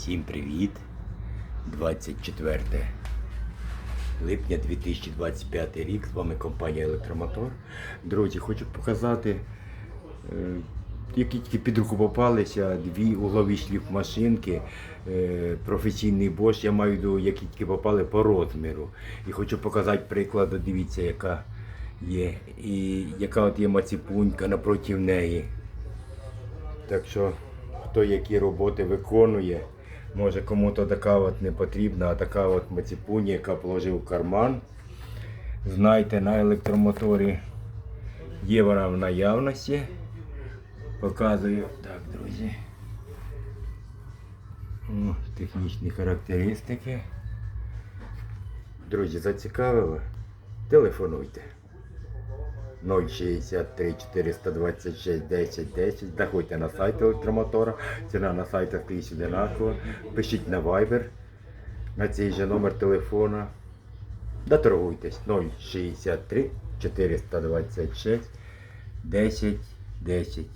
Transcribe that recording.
Всім привіт! 24 липня 2025 рік. З вами компанія Електромотор. Друзі, хочу показати, е, які тільки під руку попалися дві углові шліфмашинки, е, професійний Bosch. Я маю виду, які тільки попали по розміру. І хочу показати приклад, дивіться, яка є. І яка от є маціпунька напроти неї. Так що, хто які роботи виконує, може кому-то така от не потрібна, а така от маціпуня, яка положив в карман. Знайте, на електромоторі є вона в наявності. Показую. Так, друзі. О, технічні характеристики. Друзі, зацікавило? Телефонуйте. 063 426 10 10. Заходьте на сайт електромотора. Ціна на сайтах скрізь одинакова. Пишіть на Viber на цей же номер телефона. Доторгуйтесь 063 426 10 10.